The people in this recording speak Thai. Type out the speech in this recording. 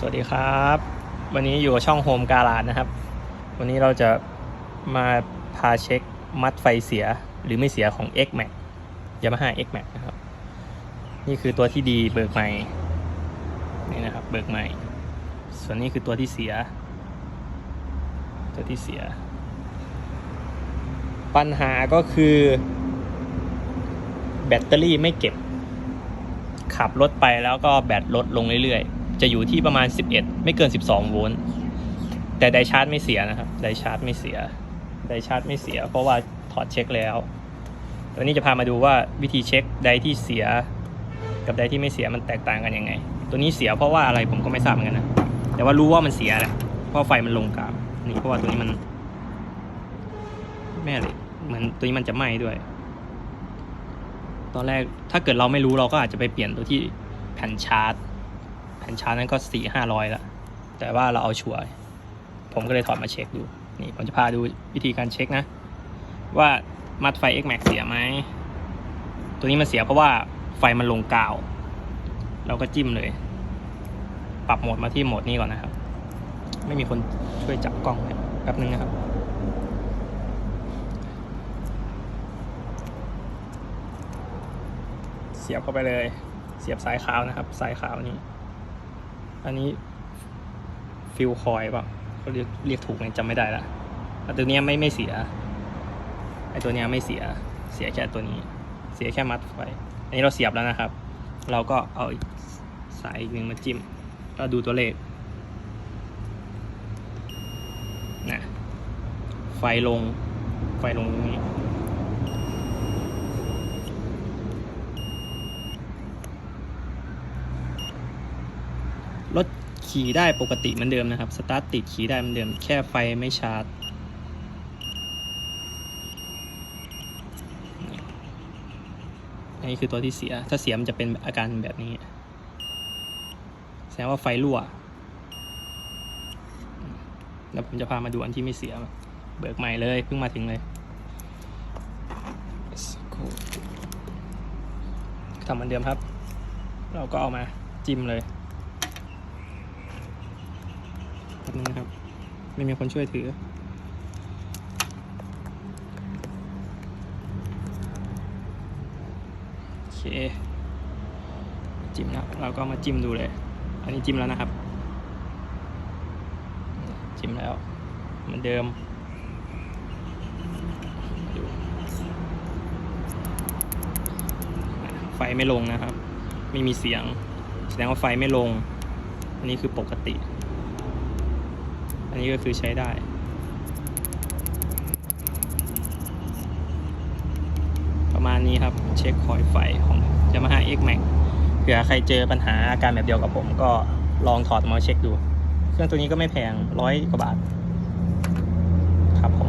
สวัสดีครับ วันนี้อยู่กับช่องโฮมการาดนะครับ วันนี้เราจะมาพาเช็คมัดไฟเสียหรือไม่เสียของ X Max Yamaha X Max นะครับ นี่คือตัวที่ดีเบิกใหม่นี่นะครับเบิกใหม่ ส่วนนี้คือตัวที่เสีย ตัวที่เสีย ปัญหาก็คือ แบตเตอรี่ไม่เก็บ ขับรถไปแล้วก็แบตลดลงเรื่อยๆ จะอยู่ที่ประมาณ 11 ไม่เกิน 12 โวลต์แต่ไดชาร์จไม่เสียนะครับไดชาร์จไม่เสียไดชาร์จไม่เสีย เพราะว่าถอดเช็คแล้ววันนี้จะพามาดูว่าวิธีเช็คไดที่เสีย กับไดที่ไม่เสียมันแตกต่างกันยังไง ตัวนี้เสียเพราะว่าอะไรผมก็ไม่ทราบเหมือนกันนะแต่ว่ารู้ว่ามันเสียแหละเพราะไฟมันลงกราบนี่เพราะว่าตัวนี้มัน แม่เลยเหมือนตัวนี้มันจะไหม้ด้วย ตอนแรกถ้าเกิดเราไม่รู้เราก็อาจจะไปเปลี่ยนตัวที่แผ่นชาร์จ แผ่นชาร์นั้นก็สี่ห้าร้อยละแต่ว่าเราเอาชัวร์ผมก็เลยถอดมาเช็คดู นี่ผมจะพาดูวิธีการเช็คนะ ว่ามัดไฟ X Max เสียไหม ตัวนี้มันเสียเพราะว่าไฟมันลงกาว เราก็จิ้มเลย ปรับโหมดมาที่โหมดนี้ก่อนนะครับ ไม่มีคนช่วยจับกล้องเลยแป๊บนึงนะครับ เสียบเข้าไปเลย เสียบสายขาวนะครับ สายขาวนี้ อันนี้ฟิลคอยป่ะเขาเรียกเรียกถูกไหมจำไม่ได้ละแต่ตัวเนี้ยไม่ไม่เสียไอตัวเนี้ยไม่เสียเสียแค่ตัวนี้ เสียแค่มัดไฟอันนี้เราเสียบแล้วนะครับ เราก็เอาสายอีกหนึ่งมาจิ้มก็ดูตัวเลขนะไฟลงไฟลงตรงนี้ รถขี่ได้ปกติเหมือนเดิมนะครับ สตาร์ทติดขี่ได้เหมือนเดิม แค่ไฟไม่ชาร์จ อันนี้คือตัวที่เสีย ถ้าเสียมันจะเป็นอาการแบบนี้ แสดงว่าไฟรั่ว แล้วผมจะพามาดูอันที่ไม่เสีย เบิกใหม่เลย เพิ่งมาถึงเลยทำเหมือนเดิมครับ เราก็เอามาจิ้มเลย แป๊บ นึงนะครับ ไม่มีคนช่วยถือ โอเค จิ้มแล้วเราก็มาจิ้มดูเลย อันนี้จิ้มแล้วนะครับ จิ้มแล้ว เหมือนเดิมดไฟไม่ลงนะครับ ไม่มีเสียง แสดงว่าไฟไม่ลง อันนี้คือปกติ อันนี้ก็คือใช้ได้ประมาณนี้ครับ เช็คคอยไฟของ Yamaha X Max เผื่อใครเจอปัญหาอาการแบบเดียวกับผมก็ลองถอดมาเช็คดู เครื่องตัวนี้ก็ไม่แพงร้อยกว่าบาท ครับผม